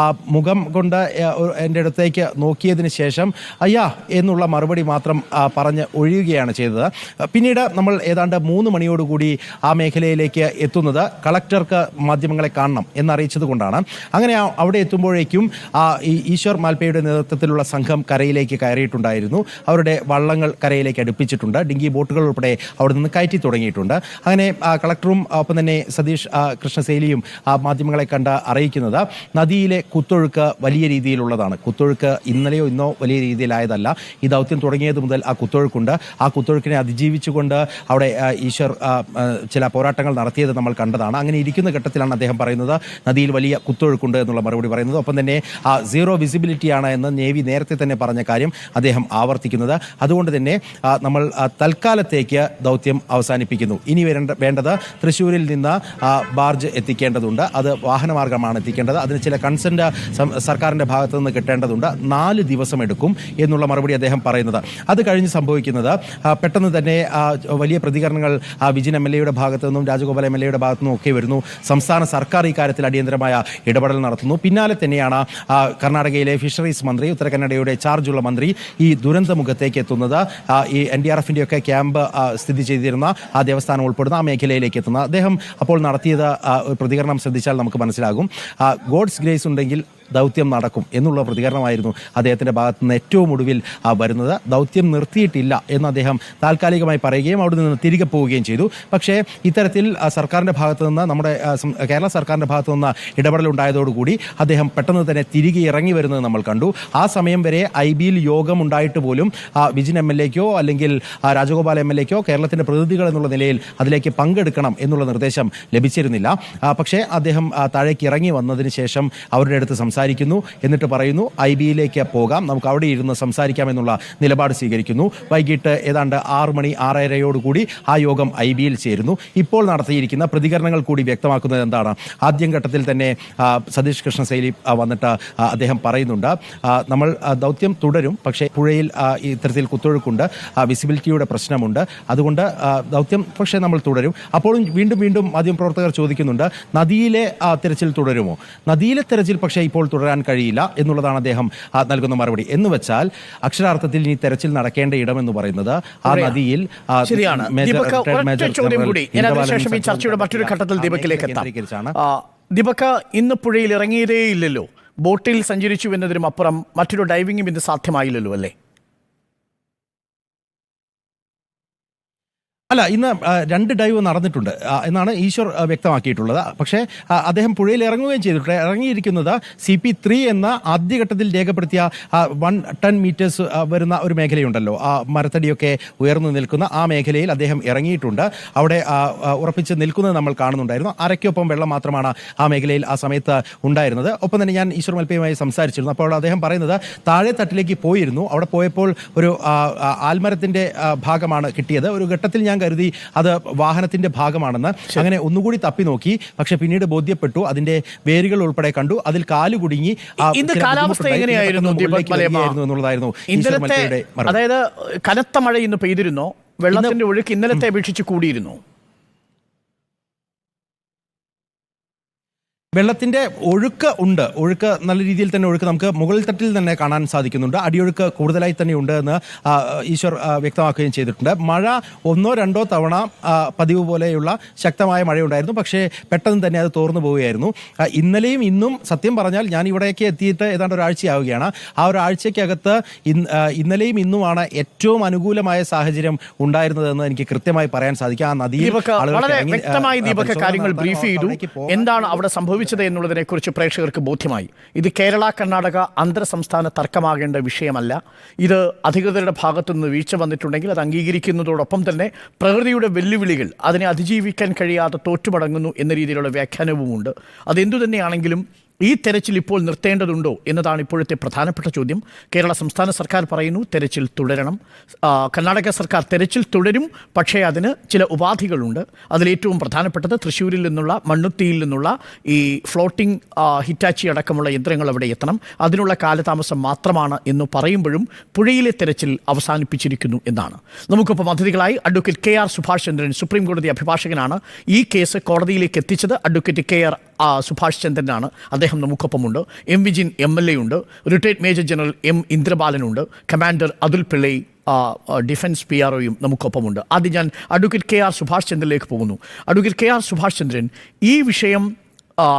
ആ മുഖം കൊണ്ട് എന്റെ അടുത്തേക്ക് നോക്കിയതിന് ശേഷം അയ്യാ എന്നുള്ള മറുപടി മാത്രം പറഞ്ഞ് ഒഴിയുകയാണ് ചെയ്തത്. പിന്നീട് നമ്മൾ ഏതാണ്ട് മൂന്ന് മണിയോടുകൂടി ആ മേഖലയിലേക്ക് എത്തുന്നത് കളക്ടർക്ക് മാധ്യമങ്ങളെ കാണണം എന്നറിയിച്ചത് കൊണ്ടാണ്. അങ്ങനെ അവിടെ എത്തുമ്പോഴേക്കും ഈശ്വർ മാൽപ്പയുടെ നേതൃത്വത്തിലുള്ള സംഘം കരയിലേക്ക് കയറിയിട്ടുണ്ടായിരുന്നു. അവരുടെ വള്ളങ്ങൾ കരയിലേക്ക് അടുപ്പിച്ചിട്ടുണ്ട്. ഡിങ്കി ബോട്ടുകൾ ഉൾപ്പെടെ അവിടെ നിന്ന് കയറ്റി തുടങ്ങിയിട്ടുണ്ട്. അങ്ങനെ കളക്ടറും ഒപ്പം തന്നെ സതീഷ് കൃഷ്ണശൈലിയും മാധ്യമങ്ങളെ കണ്ട് അറിയിക്കുന്നത്. നദിയിലെ കുത്തൊഴുക്ക് വലിയ രീതിയിലുള്ളതാണ്. കുത്തൊഴുക്ക് ഇന്നലെയോ ഇന്നോ വലിയ രീതിയിലായതല്ല. ഈ ദൗത്യം തുടങ്ങിയത് മുതൽ ആ കുത്തൊഴുക്കുണ്ട്. ആ കുത്തൊഴുക്കിനെ അതിജീവിച്ചുകൊണ്ട് അവിടെ ഈശ്വർ ചില പോരാട്ടങ്ങൾ നടത്തിയത് നമ്മൾ കണ്ടതാണ്. അങ്ങനെ ഇരിക്കുന്ന ഘട്ടത്തിലാണ് അദ്ദേഹം പറയുന്നത് നദിയിൽ വലിയ കുത്തൊഴുക്കുണ്ട് എന്നുള്ള മറുപടി പറയുന്നത്. ഒപ്പം തന്നെ ആ സീറോ വിസിബിലിറ്റിയാണ് എന്ന് നേവി നേരത്തെ തന്നെ പറഞ്ഞ കാര്യം അദ്ദേഹം ആവർത്തിക്കുന്നത്. അതുകൊണ്ട് തന്നെ നമ്മൾ തൽക്കാലത്തേക്ക് ദൗത്യം അവസാനിപ്പിക്കുന്നു. ഇനി വരേണ്ട വേണ്ടത് തൃശ്ശൂരിൽ നിന്ന് ബാർജ് എത്തിക്കേണ്ടതുണ്ട്. അത് വാഹനമാർഗമാണ് എത്തിക്കേണ്ടത്. അതിന് ചില കൺസെന്റ് സം- സർക്കാരിന്റെ ഭാഗത്തു നിന്ന് കിട്ടേണ്ടതുണ്ട്. നാല് ദിവസം എടുക്കും എന്നുള്ള മറുപടി അദ്ദേഹം പറയുന്നത്. അത് കഴിഞ്ഞ് സംഭവിക്കുന്നത് പെട്ടെന്ന് തന്നെ വലിയ പ്രതികരണങ്ങൾ വിജിൻ എം എൽ എയുടെ ഭാഗത്തു നിന്നും രാജഗോപാൽ എം എൽ എയുടെ ഭാഗത്തു നിന്നും ഒക്കെ വരുന്നു. സംസ്ഥാന സർക്കാർ ഈ കാര്യത്തിൽ അടിയന്തരമായ ഇടപെടൽ നടത്തുന്നു. പിന്നാലെ തന്നെയാണ് കർണാടകയിലെ ഫിഷറീസ് മന്ത്രി ഉത്തരകന്നഡയുടെ ചാർജുള്ള മന്ത്രി ഈ ദുരന്തമുഖത്തേക്ക് എത്തുന്നത്. ഈ എൻ ഡി ആർ എഫിന്റെ ഒക്കെ ക്യാമ്പ് സ്ഥിതി ചെയ്തിരുന്ന ആ ദേവസ്ഥാനം ഉൾപ്പെടുന്ന ആ മേഖലയിലേക്ക് എത്തുന്നത് അദ്ദേഹം അപ്പോൾ നടത്തിയത് പ്രതികരണം ശ്രദ്ധിച്ചാൽ നമുക്ക് മനസ്സിലാകും. ഗോഡ്സ് ഗ്രേസ് ഉണ്ടെങ്കിൽ ദൗത്യം നടക്കും എന്നുള്ള പ്രതികരണമായിരുന്നു അദ്ദേഹത്തിന്റെ ഭാഗത്ത് നിന്ന് ഏറ്റവും ഒടുവിൽ വരുന്നത്. ദൗത്യം നിർത്തിയിട്ടില്ല എന്ന് അദ്ദേഹം താൽക്കാലികമായി പറയുകയും അവിടെ നിന്ന് തിരികെ പോവുകയും ചെയ്തു. പക്ഷേ ഇത്തരത്തിൽ സർക്കാരിന്റെ ഭാഗത്തു നിന്ന് നമ്മുടെ കേരള സർക്കാരിന്റെ ഭാഗത്തു നിന്ന് ഇടപെടലുണ്ടായതോടുകൂടി അദ്ദേഹം പെട്ടെന്ന് തന്നെ തിരികെ ഇറങ്ങി വരുന്നത് നമ്മൾ കണ്ടു. ആ സമയം വരെ ഐ ബിയിൽ യോഗം ഉണ്ടായിട്ട് പോലും വിജിൻ എം എൽ എക്കോ അല്ലെങ്കിൽ രാജഗോപാൽ എം എൽ എക്കോ കേരളത്തിന്റെ പ്രതിനിധികൾ എന്നുള്ള നിലയിൽ അതിലേക്ക് പങ്കെടുക്കണം എന്നുള്ള നിർദ്ദേശം ലഭിച്ചിരുന്നില്ല. പക്ഷേ അദ്ദേഹം താഴേക്ക് ഇറങ്ങി വന്നതിന് ശേഷം അവരുടെ അടുത്ത് സംസാരിക്കുന്നു എന്നിട്ട് പറയുന്നു ഐ ബിയിലേക്ക് പോകാം. നമുക്ക് അവിടെ ഇരുന്ന് സംസാരിക്കാം എന്നുള്ള നിലപാട് സ്വീകരിക്കുന്നു. വൈകിട്ട് ഏതാണ്ട് ആറ് മണി ആറരയോടുകൂടി ആ യോഗം ഐ ബിയിൽ ചേരുന്നു. ഇപ്പോൾ നടത്തിയിരിക്കുന്ന പ്രതികരണങ്ങൾ കൂടി വ്യക്തമാക്കുന്നത് എന്താണ്? ആദ്യം ഘട്ടത്തിൽ തന്നെ സതീഷ് കൃഷ്ണ ശൈലി വന്നിട്ട് അദ്ദേഹം പറയുന്നുണ്ട് നമ്മൾ ദൗത്യം തുടരും. പക്ഷേ പുഴയിൽ ഇത്തരത്തിൽ കുത്തൊഴുക്കുണ്ട്. വിസിബിലിറ്റിയുടെ പ്രശ്നമുണ്ട്. അതുകൊണ്ട് ദൗത്യം പക്ഷേ നമ്മൾ തുടരും. അപ്പോഴും വീണ്ടും വീണ്ടും മാധ്യമപ്രവർത്തകർ ചോദിക്കുന്നുണ്ട് നദിയിലെ തിരച്ചിൽ തുടരുമോ? നദിയിലെ തിരച്ചിൽ പക്ഷേ ഇപ്പോൾ തുടരാൻ കഴിയില്ല എന്നുള്ളതാണ് അദ്ദേഹം നൽകുന്ന മറുപടി. എന്ന് വെച്ചാൽ അക്ഷരാർത്ഥത്തിൽ ഇനി തെരച്ചിൽ നടക്കേണ്ട ഇടം എന്ന് പറയുന്നത് ആ നദിയിൽ ശരിയാണ്. മേജർ- ദീപക് മേജർ ചോദ്യം ജനറൽ കൂടി. ഞാൻ ഇന്ദുബാലൻ അതിനുശേഷം ഈ ചർച്ചയുടെ മറ്റൊരു ഘട്ടത്തിൽ ആ ദീപക്കിലേക്ക് എത്താം. കേന്ദ്രീകരിച്ചാണ്. ഇന്ന് പുഴയിൽ ഇറങ്ങിയതേ ഇല്ലല്ലോ ബോട്ടിൽ സഞ്ചരിച്ചു എന്നതിനും അപ്പുറം മറ്റൊരു ഡൈവിംഗും ഇന്ന് സാധ്യമായില്ലല്ലോ അല്ലേ? അല്ല ഇന്ന് രണ്ട് ഡൈവ് നടന്നിട്ടുണ്ട്. എന്നാണ് ഈശ്വർ വ്യക്തമാക്കിയിട്ടുള്ളത്. പക്ഷേ അദ്ദേഹം പുഴയിൽ ഇറങ്ങുകയും ചെയ്തിട്ടുണ്ട്. ഇറങ്ങിയിരിക്കുന്നത് സി പി ത്രീ എന്ന ആദ്യഘട്ടത്തിൽ രേഖപ്പെടുത്തിയ വൺ ടൺ മീറ്റേഴ്സ് വരുന്ന ഒരു മേഖലയുണ്ടല്ലോ. ആ മരത്തടിയൊക്കെ ഉയർന്നു നിൽക്കുന്ന ആ മേഖലയിൽ അദ്ദേഹം ഇറങ്ങിയിട്ടുണ്ട്. അവിടെ ഉറപ്പിച്ച് നിൽക്കുന്നത് നമ്മൾ കാണുന്നുണ്ടായിരുന്നു. അരയ്ക്കൊപ്പം വെള്ളം മാത്രമാണ് ആ മേഖലയിൽ ആ സമയത്ത് ഉണ്ടായിരുന്നത്. ഒപ്പം തന്നെ ഞാൻ ഈശ്വർ മൽപ്പയുമായി സംസാരിച്ചിരുന്നു. അപ്പോൾ അദ്ദേഹം പറയുന്നത് താഴെ തട്ടിലേക്ക് പോയിരുന്നു. അവിടെ പോയപ്പോൾ ഒരു ആ, ആ, ആൽമരത്തിന്റെ ഭാഗമാണ് കിട്ടിയത്. ഒരു ഘട്ടത്തിൽ ഞാൻ കരുതി അത് വാഹനത്തിന്റെ ഭാഗമാണെന്ന് അങ്ങനെ ഒന്നുകൂടി തപ്പി നോക്കി. പക്ഷെ പിന്നീട് ബോധ്യപ്പെട്ടു. അതിന്റെ വേരുകൾ ഉൾപ്പെടെ കണ്ടു. അതിൽ കാൽ കുടുങ്ങി എന്നുള്ളതായിരുന്നു അതായത് കനത്ത മഴ ഇന്ന് പെയ്തിരുന്നോ. വെള്ളത്തിന്റെ ഒഴുക്ക് ഇന്നലത്തെ അപേക്ഷിച്ച് കൂടിയിരുന്നു. വെള്ളത്തിന്റെ ഒഴുക്ക് ഉണ്ട്. ഒഴുക്ക് നല്ല രീതിയിൽ തന്നെ ഒഴുക്ക് നമുക്ക് മുകളിൽ തട്ടിൽ തന്നെ കാണാൻ സാധിക്കുന്നുണ്ട്. അടിയൊഴുക്ക് കൂടുതലായി തന്നെ ഉണ്ട് എന്ന് ഈശ്വർ വ്യക്തമാക്കുകയും ചെയ്തിട്ടുണ്ട്. മഴ ഒന്നോ രണ്ടോ തവണ പതിവ് പോലെയുള്ള ശക്തമായ മഴയുണ്ടായിരുന്നു. പക്ഷേ പെട്ടെന്ന് തന്നെ അത് തോർന്നു പോവുകയായിരുന്നു. ഇന്നലെയും ഇന്നും സത്യം പറഞ്ഞാൽ ഞാൻ ഇവിടേക്ക് എത്തിയിട്ട് ഏതാണ്ട് ഒരാഴ്ചയാവുകയാണ്. ആ ഒരാഴ്ചയ്ക്കകത്ത് ഇന്നലെയും ഇന്നുമാണ് ഏറ്റവും അനുകൂലമായ സാഹചര്യം ഉണ്ടായിരുന്നതെന്ന് എനിക്ക് കൃത്യമായി പറയാൻ സാധിക്കും. ആ നദിയിൽ വളരെ വ്യക്തമായി കാര്യങ്ങൾ ബ്രീഫ് ചെയ്തു. എന്താണ് അവിടെ സംഭവിച്ചത് എന്നുള്ളതിനെ കുറിച്ച് പ്രേക്ഷകർക്ക് ബോധ്യമായി. ഇത് കേരള കർണാടക അന്തർ സംസ്ഥാന തർക്കമാകേണ്ട വിഷയമല്ല. ഇത് അധികൃതരുടെ ഭാഗത്തു നിന്ന് വീഴ്ച വന്നിട്ടുണ്ടെങ്കിൽ അത് അംഗീകരിക്കുന്നതോടൊപ്പം തന്നെ പ്രകൃതിയുടെ വെല്ലുവിളികൾ അതിനെ അതിജീവിക്കാൻ കഴിയാതെ തോറ്റുമടങ്ങുന്നു എന്ന രീതിയിലുള്ള വ്യാഖ്യാനവുമുണ്ട്. അതെന്തു തന്നെയാണെങ്കിലും ഈ തെരച്ചിൽ ഇപ്പോൾ നിർത്തേണ്ടതുണ്ടോ എന്നതാണ് ഇപ്പോഴത്തെ പ്രധാനപ്പെട്ട ചോദ്യം. കേരള സംസ്ഥാന സർക്കാർ പറയുന്നു തെരച്ചിൽ തുടരണം. കർണാടക സർക്കാർ തെരച്ചിൽ തുടരും പക്ഷേ അതിന് ചില ഉപാധികളുണ്ട്. അതിലേറ്റവും പ്രധാനപ്പെട്ടത് തൃശ്ശൂരിൽ നിന്നുള്ള മണ്ണുത്തിയിൽ നിന്നുള്ള ഈ ഫ്ലോട്ടിംഗ് ഹിറ്റാച്ചി അടക്കമുള്ള യന്ത്രങ്ങൾ അവിടെ എത്തണം. അതിനുള്ള കാലതാമസം മാത്രമാണ് എന്ന് പറയുമ്പോഴും പുഴയിലെ തെരച്ചിൽ അവസാനിപ്പിച്ചിരിക്കുന്നു എന്നാണ്. നമുക്കിപ്പോൾ അതിഥികളായി advocate K R Subhash Chandran supreme കോടതി അഭിഭാഷകനാണ് ഈ കേസ് കോടതിയിലേക്ക് എത്തിച്ചത്. അഡ്വക്കേറ്റ് കെ ആർ സുഭാഷ് ചന്ദ്രനാണ്. അദ്ദേഹം നമുക്കൊപ്പമുണ്ട്. M Vijin M L A ഉണ്ട്. Retired major general M ഇന്ദ്രബാലനുണ്ട് commander Atul Pillai defence P R ഒയും നമുക്കൊപ്പമുണ്ട്. അത് ഞാൻ അഡ്വക്കേറ്റ് കെ ആർ സുഭാഷ് ചന്ദ്രനിലേക്ക് പോകുന്നു. Advocate K R Subhash Chandran ഈ വിഷയം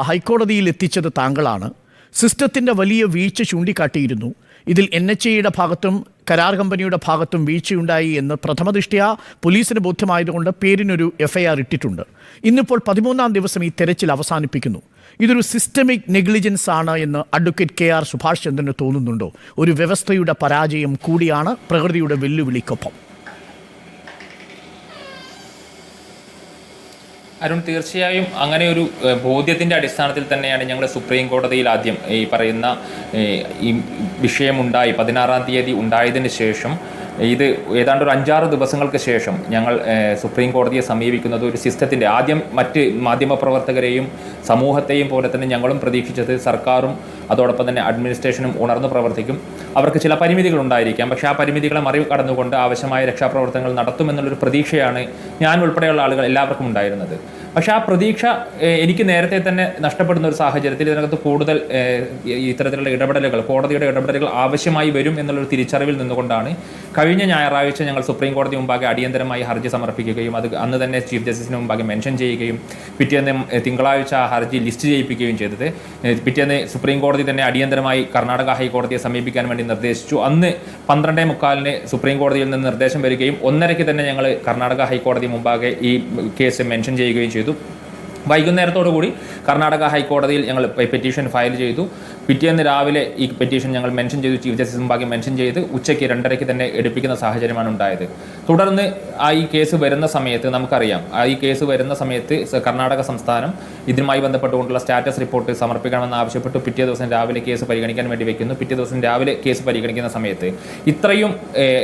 ഹൈക്കോടതിയിൽ എത്തിച്ചത് താങ്കളാണ്. സിസ്റ്റത്തിന്റെ വലിയ വീഴ്ച ചൂണ്ടിക്കാട്ടിയിരുന്നു. ഇതിൽ എൻ എച്ച് എയുടെ ഭാഗത്തും കരാർ കമ്പനിയുടെ ഭാഗത്തും വീഴ്ചയുണ്ടായി എന്ന് പ്രഥമദൃഷ്ട്യാ പോലീസിന് ബോധ്യമായതുകൊണ്ട് പേരിനൊരു എഫ് ഐ ആർ ഇട്ടിട്ടുണ്ട്. ഇന്നിപ്പോൾ പതിമൂന്നാം ദിവസം ഈ തെരച്ചിൽ അവസാനിപ്പിക്കുന്നു. ഇതൊരു സിസ്റ്റമിക് നെഗ്ലിജൻസ് ആണ് എന്ന് അഡ്വക്കേറ്റ് കെ ആർ സുഭാഷ് ചന്ദ്രന് തോന്നുന്നുണ്ടോ? ഒരു വ്യവസ്ഥയുടെ പരാജയം കൂടിയാണ് പ്രകൃതിയുടെ വെല്ലുവിളിക്കൊപ്പം. അരുൺ തീർച്ചയായും അങ്ങനെ ഒരു ബോധ്യത്തിന്റെ അടിസ്ഥാനത്തിൽ തന്നെയാണ് ഞങ്ങൾ സുപ്രീം കോടതിയിൽ ആദ്യം ഈ പറയുന്ന ഈ വിഷയമുണ്ടായി പതിനാറാം തീയതി ഉണ്ടായതിന് ശേഷം. ഇത് ഏതാണ്ട് ഒരു അഞ്ചാറ് ദിവസങ്ങൾക്ക് ശേഷം ഞങ്ങൾ സുപ്രീം കോടതിയെ സമീപിക്കുന്നത് ഒരു സിസ്റ്റത്തിന്റെ ആദ്യം മറ്റ് മാധ്യമപ്രവർത്തകരെയും സമൂഹത്തെയും പോലെ തന്നെ ഞങ്ങളും പ്രതീക്ഷിച്ചത് സർക്കാരും അതോടൊപ്പം തന്നെ അഡ്മിനിസ്ട്രേഷനും ഉണർന്നു പ്രവർത്തിക്കും. അവർക്ക് ചില പരിമിതികൾ ഉണ്ടായിരിക്കാം. പക്ഷേ ആ പരിമിതികളെ മറികടന്നുകൊണ്ട് ആവശ്യമായ രക്ഷാപ്രവർത്തനങ്ങൾ നടത്തുമെന്നുള്ളൊരു പ്രതീക്ഷയാണ് ഞാൻ ഉൾപ്പെടെയുള്ള ആളുകൾ എല്ലാവർക്കും ഉണ്ടായിരുന്നത്. പക്ഷേ ആ പ്രതീക്ഷ എനിക്ക് നേരത്തെ തന്നെ നഷ്ടപ്പെടുന്ന ഒരു സാഹചര്യത്തിൽ ഇതിനകത്ത് കൂടുതൽ ഇത്തരത്തിലുള്ള ഇടപെടലുകൾ കോടതിയുടെ ഇടപെടലുകൾ ആവശ്യമായി വരും എന്നുള്ളൊരു തിരിച്ചറിവിൽ നിന്നുകൊണ്ടാണ് കഴിഞ്ഞ ഞായറാഴ്ച ഞങ്ങൾ സുപ്രീം കോടതി മുമ്പാകെ അടിയന്തരമായി ഹർജി സമർപ്പിക്കുകയും അത് അന്ന് തന്നെ ചീഫ് ജസ്റ്റിസിന് മുമ്പാകെ മെൻഷൻ ചെയ്യുകയും പിറ്റേന്ന് തിങ്കളാഴ്ച ഹർജി ലിസ്റ്റ് ചെയ്യിപ്പിക്കുകയും ചെയ്തത്. പിറ്റേന്ന് സുപ്രീം കോടതി തന്നെ അടിയന്തരമായി കർണാടക ഹൈക്കോടതിയെ സമീപിക്കാൻ വേണ്ടി നിർദ്ദേശിച്ചു. അന്ന് പന്ത്രണ്ടേ മുക്കാലിന് സുപ്രീം കോടതിയിൽ നിന്ന് നിർദ്ദേശം വരികയും ഒന്നരയ്ക്ക് തന്നെ ഞങ്ങൾ കർണാടക ഹൈക്കോടതി മുമ്പാകെ ഈ കേസ് മെൻഷൻ ചെയ്യുകയും ചെയ്തു. വൈകുന്നേരത്തോടു കൂടി കർണാടക ഹൈക്കോടതിയിൽ ഞങ്ങൾ പെറ്റീഷൻ ഫയൽ ചെയ്തു. പിറ്റേന്ന് രാവിലെ ഈ പെറ്റീഷൻ ഞങ്ങൾ മെൻഷൻ ചെയ്തു. ചീഫ് ജസ്റ്റിസ് മുമ്പാകെ മെൻഷൻ ചെയ്ത് ഉച്ചയ്ക്ക് രണ്ടരയ്ക്ക് തന്നെ എടുപ്പിക്കുന്ന സാഹചര്യമാണ് ഉണ്ടായത്. തുടർന്ന് ആ ഈ കേസ് വരുന്ന സമയത്ത് നമുക്കറിയാം. ആ ഈ കേസ് വരുന്ന സമയത്ത് കർണാടക സംസ്ഥാനം ഇതുമായി ബന്ധപ്പെട്ടുകൊണ്ടുള്ള സ്റ്റാറ്റസ് റിപ്പോർട്ട് സമർപ്പിക്കണമെന്ന് ആവശ്യപ്പെട്ടു. പിറ്റേ ദിവസം രാവിലെ കേസ് പരിഗണിക്കാൻ വേണ്ടി വെക്കുന്നു. പിറ്റേ ദിവസം രാവിലെ കേസ് പരിഗണിക്കുന്ന സമയത്ത് ഇത്രയും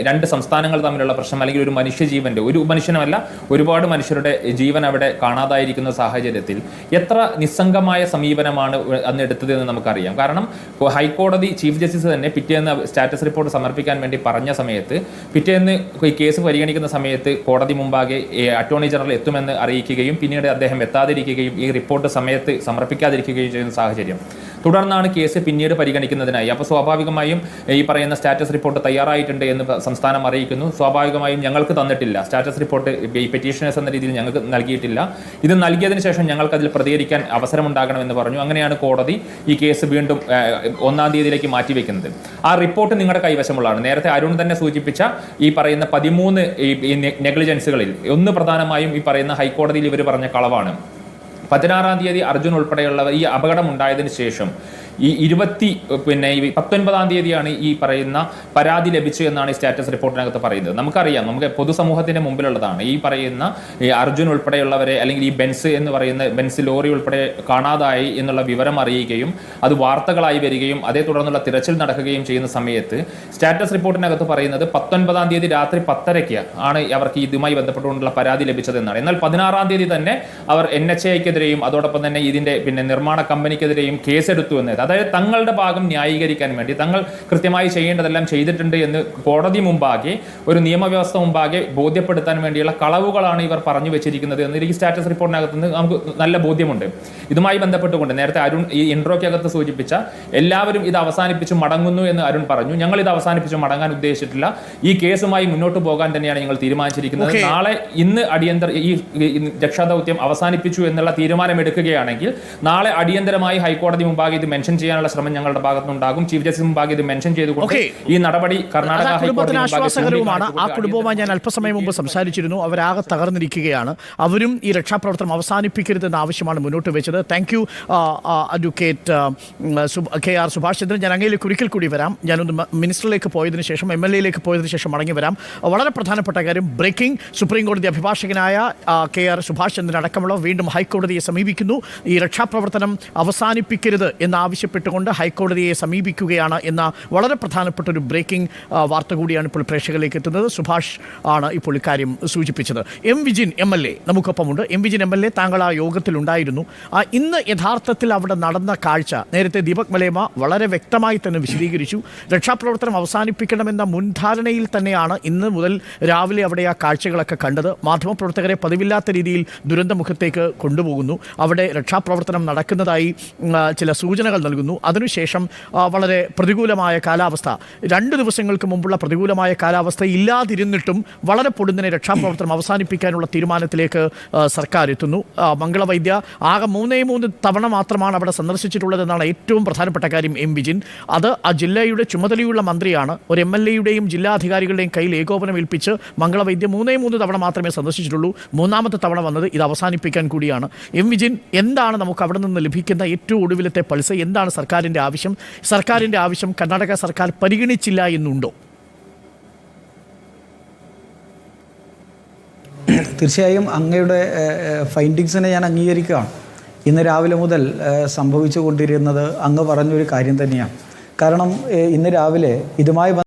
രണ്ട് സംസ്ഥാനങ്ങൾ തമ്മിലുള്ള പ്രശ്നം അല്ലെങ്കിൽ ഒരു മനുഷ്യജീവന്റെ ഒരു മനുഷ്യനുമല്ല ഒരുപാട് മനുഷ്യരുടെ ജീവൻ അവിടെ കാണാതായിരിക്കുന്ന സാഹചര്യത്തിൽ എത്ര നിസ്സംഗമായ സമീപനമാണ് അന്ന് എടുത്തത് എന്ന് നമുക്കറിയാം. കാരണം ഹൈക്കോടതി ചീഫ് ജസ്റ്റിസ് തന്നെ പിറ്റേന്ന് സ്റ്റാറ്റസ് റിപ്പോർട്ട് സമർപ്പിക്കാൻ വേണ്ടി പറഞ്ഞ സമയത്ത് പിറ്റേന്ന് ഈ കേസ് പരിഗണിക്കുന്ന സമയത്ത് കോടതി മുമ്പാകെ അറ്റോർണി ജനറൽ എത്തുമെന്ന് അറിയിക്കുകയും പിന്നീട് അദ്ദേഹം എത്താതിരിക്കുകയും ഈ റിപ്പോർട്ട് സമയത്ത് സമർപ്പിക്കാതിരിക്കുകയും ചെയ്യുന്ന സാഹചര്യം. തുടർന്നാണ് കേസ് പിന്നീട് പരിഗണിക്കുന്നതിനായി. അപ്പോൾ സ്വാഭാവികമായും ഈ പറയുന്ന സ്റ്റാറ്റസ് റിപ്പോർട്ട് തയ്യാറായിട്ടുണ്ട് എന്ന് സംസ്ഥാനം അറിയിക്കുന്നു. സ്വാഭാവികമായും ഞങ്ങൾക്ക് തന്നിട്ടില്ല. സ്റ്റാറ്റസ് റിപ്പോർട്ട് ഈ പെറ്റീഷനേഴ്സ് എന്ന രീതിയിൽ ഞങ്ങൾക്ക് നൽകിയിട്ടില്ല. ഇത് നൽകിയതിന് ശേഷം ഞങ്ങൾക്ക് അതിൽ പ്രതികരിക്കാൻ അവസരമുണ്ടാകണമെന്ന് പറഞ്ഞു. അങ്ങനെയാണ് കോടതി ഈ കേസ് വീണ്ടും ഒന്നാം തീയതിയിലേക്ക് മാറ്റിവെക്കുന്നത്. ആ റിപ്പോർട്ട് നിങ്ങളുടെ കൈവശമുള്ളതാണ്. നേരത്തെ അരുൺ തന്നെ സൂചിപ്പിച്ച ഈ പറയുന്ന പതിമൂന്ന് ഈ നെഗ്ലിജൻസുകളിൽ ഒന്ന് പ്രധാനമായും ഈ പറയുന്ന ഹൈക്കോടതിയിൽ ഇവർ പറഞ്ഞ കളവാണ്. പതിനാറാം തീയതി അർജുൻ ഉൾപ്പെടെയുള്ളവർ ഈ അപകടം ഉണ്ടായതിനു ശേഷം ഈ ഇരുപത്തി പിന്നെ ഈ പത്തൊൻപതാം തീയതിയാണ് ഈ പറയുന്ന പരാതി ലഭിച്ചു എന്നാണ് സ്റ്റാറ്റസ് റിപ്പോർട്ടിനകത്ത് പറയുന്നത്. നമുക്കറിയാം നമുക്ക് പൊതുസമൂഹത്തിന്റെ മുമ്പിലുള്ളതാണ്. ഈ പറയുന്ന ഈ അർജുൻ ഉൾപ്പെടെയുള്ളവരെ അല്ലെങ്കിൽ ഈ ബെൻസ് എന്ന് പറയുന്ന ബെൻസ് ലോറി ഉൾപ്പെടെ കാണാതായി എന്നുള്ള വിവരം അറിയുകയും അത് വാർത്തകളായി വരികയും അതേ തുടർന്നുള്ള തിരച്ചിൽ നടക്കുകയും ചെയ്യുന്ന സമയത്ത് സ്റ്റാറ്റസ് റിപ്പോർട്ടിനകത്ത് പറയുന്നത് പത്തൊൻപതാം തീയതി രാത്രി പത്തരയ്ക്ക് ആണ് അവർക്ക് ഇതുമായി ബന്ധപ്പെട്ടുകൊണ്ടുള്ള പരാതി ലഭിച്ചതെന്നാണ്. എന്നാൽ പതിനാറാം തീയതി തന്നെ അവർ എൻ എച്ച് ഐക്കെതിരെയും അതോടൊപ്പം തന്നെ ഇതിന്റെ പിന്നെ നിർമ്മാണ കമ്പനിക്കെതിരെയും കേസെടുത്തു എന്നത് അതായത് തങ്ങളുടെ ഭാഗം ന്യായീകരിക്കാൻ വേണ്ടി തങ്ങൾ കൃത്യമായി ചെയ്യേണ്ടതെല്ലാം ചെയ്തിട്ടുണ്ട് എന്ന് കോടതി മുമ്പാകെ ഒരു നിയമവ്യവസ്ഥ മുമ്പാകെ ബോധ്യപ്പെടുത്താൻ വേണ്ടിയുള്ള കളവുകളാണ് ഇവർ പറഞ്ഞു വെച്ചിരിക്കുന്നത് എന്ന് ഈ സ്റ്റാറ്റസ് റിപ്പോർട്ടിനകത്ത് നിന്ന് നമുക്ക് നല്ല ബോധ്യമുണ്ട്. ഇതുമായി ബന്ധപ്പെട്ടുകൊണ്ട് നേരത്തെ അരുൺ ഈ ഇൻട്രോയ്ക്കകത്ത് സൂചിപ്പിച്ച എല്ലാവരും ഇത് അവസാനിപ്പിച്ച് മടങ്ങുന്നു എന്ന് അരുൺ പറഞ്ഞു. ഞങ്ങൾ ഇത് അവസാനിപ്പിച്ച് മടങ്ങാൻ ഉദ്ദേശിച്ചിട്ടില്ല. ഈ കേസുമായി മുന്നോട്ട് പോകാൻ തന്നെയാണ് ഞങ്ങൾ തീരുമാനിച്ചിരിക്കുന്നത്. നാളെ ഇന്ന് അടിയന്തര ഈ ഈ രക്ഷാദൗത്യം അവസാനിപ്പിച്ചു എന്നുള്ള തീരുമാനം എടുക്കുകയാണെങ്കിൽ നാളെ അടിയന്തരമായി ഹൈക്കോടതി മുമ്പാകെ ഇത് മെൻഷൻ ചെയ്യാനുള്ള ശ്രമം ഞങ്ങളുടെ ഭാഗത്തുനിന്നുണ്ടാകും. ചീഫ് ജസ്റ്റിസ് മുമ്പാകെ ഇത് മെൻഷൻ ചെയ്തുകൊണ്ട്. ഈ നടപടി കർണാടക കുടുംബത്തിന് ആശ്വാസകരവുമാണ് ആ കുടുംബവുമായി ഞാൻ അല്പസമയം മുമ്പ് സംസാരിച്ചിരുന്നു. അവരാകെ തകർന്നിരിക്കുകയാണ്. അവരും ഈ രക്ഷാപ്രവർത്തനം അവസാനിപ്പിക്കരുതെന്ന ആവശ്യമാണ് മുന്നോട്ട് വെച്ചത്. Thank you advocate K R Subhash Chandran ഞാൻ അങ്ങയിലേക്ക് ഒരിക്കൽ കൂടി വരാം. ഞാനൊന്ന് മിനിസ്റ്ററിലേക്ക് പോയതിനു ശേഷം എം എൽ എയിലേക്ക് പോയതിനു ശേഷം മടങ്ങി വരാം. വളരെ പ്രധാനപ്പെട്ട കാര്യം ബ്രേക്കിംഗ് സുപ്രീം കോടതി അഭിഭാഷകനായ കെ ആർ സുഭാഷ് ചന്ദ്രൻ അടക്കമുള്ള വീണ്ടും ഹൈക്കോടതിയെ സമീപിക്കുന്നു. ഈ രക്ഷാപ്രവർത്തനം അവസാനിപ്പിക്കരുത് എന്നാവശ്യപ്പെട്ടുകൊണ്ട് ഹൈക്കോടതിയെ സമീപിക്കുകയാണ് എന്ന വളരെ പ്രധാനപ്പെട്ട ഒരു ബ്രേക്കിംഗ് വാർത്ത കൂടിയാണ് ഇപ്പോൾ പ്രേക്ഷകരിലേക്ക് എത്തുന്നത്. സുഭാഷ് ആണ് ഇപ്പോൾ ഇക്കാര്യം സൂചിപ്പിച്ചത്. M Vijin M L A നമുക്കൊപ്പമുണ്ട്. M Vijin M L A താങ്കൾ ആ യോഗത്തിലുണ്ടായിരുന്നു. ഇന്ന് യഥാർത്ഥത്തിൽ അവിടെ നടന്ന കാഴ്ച നേരത്തെ ദീപക് മലേമ വളരെ വ്യക്തമായി തന്നെ വിശദീകരിച്ചു. രക്ഷാപ്രവർത്തനം അവസാനിപ്പിക്കണമെന്ന മുൻധാരണയിൽ തന്നെയാണ് ഇന്ന് മുതൽ രാവിലെ അവിടെ ആ കാഴ്ചകളൊക്കെ കണ്ടത്. മാധ്യമപ്രവർത്തകരെ പതിവില്ലാത്ത രീതിയിൽ ദുരന്തമുഖത്തേക്ക് കൊണ്ടുപോകുന്നു. അവിടെ രക്ഷാപ്രവർത്തനം നടക്കുന്നതായി ചില സൂചനകൾ നൽകുന്നു. അതിനുശേഷം വളരെ പ്രതികൂലമായ കാലാവസ്ഥ. രണ്ട് ദിവസങ്ങൾക്ക് മുമ്പുള്ള പ്രതികൂലമായ കാലാവസ്ഥ ഇല്ലാതിരുന്നിട്ടും വളരെ പൊടുന്നിനെ രക്ഷാപ്രവർത്തനം അവസാനിപ്പിക്കാനുള്ള തീരുമാനത്തിലേക്ക് സർക്കാർ എത്തുന്നു. മംഗളവൈദ്യ ആകെ മൂന്നേ മൂന്ന് തവണ മാത്രമാണ് അവിടെ സന്ദർശിച്ചിട്ടുള്ളതെന്നാണ് ഏറ്റവും പ്രധാനപ്പെട്ട കാര്യം എം വിജിൻ. അത് ആ ജില്ലയുടെ ചുമതലയുള്ള മന്ത്രിയാണ്. ഒരു എം എൽ എയുടെയും ജില്ലാധികാരികളുടെയും കയ്യിൽ ഏകോപനം ഏൽപ്പിച്ച് മംഗളവൈദ്യ മൂന്നേ മൂന്ന് തവണ മാത്രമേ സന്ദർശിച്ചിട്ടുള്ളൂ. മൂന്നാമത്തെ തവണ വന്നത് ഇത് അവസാനിപ്പിക്കാൻ കൂടിയാണ്. എം വിജിൻ എന്താണ് നമുക്ക് അവിടെ നിന്ന് ലഭിക്കുന്ന ഏറ്റവും ഒടുവിലത്തെ പൾസ്? എന്താണ് സർക്കാരിന്റെ ആവശ്യം? സർക്കാരിന്റെ ആവശ്യം കർണാടക സർക്കാർ പരിഗണിച്ചില്ല എന്നുണ്ടോ? തീർച്ചയായും അങ്ങയുടെ ഫൈൻഡിങ്സിനെ ഞാൻ അംഗീകരിക്കുകയാണ്. ഇന്ന് രാവിലെ മുതൽ സംഭവിച്ചു കൊണ്ടിരുന്നത് അങ്ങ് പറഞ്ഞൊരു കാര്യം തന്നെയാണ്. കാരണം ഇന്ന് രാവിലെ ഇതുമായി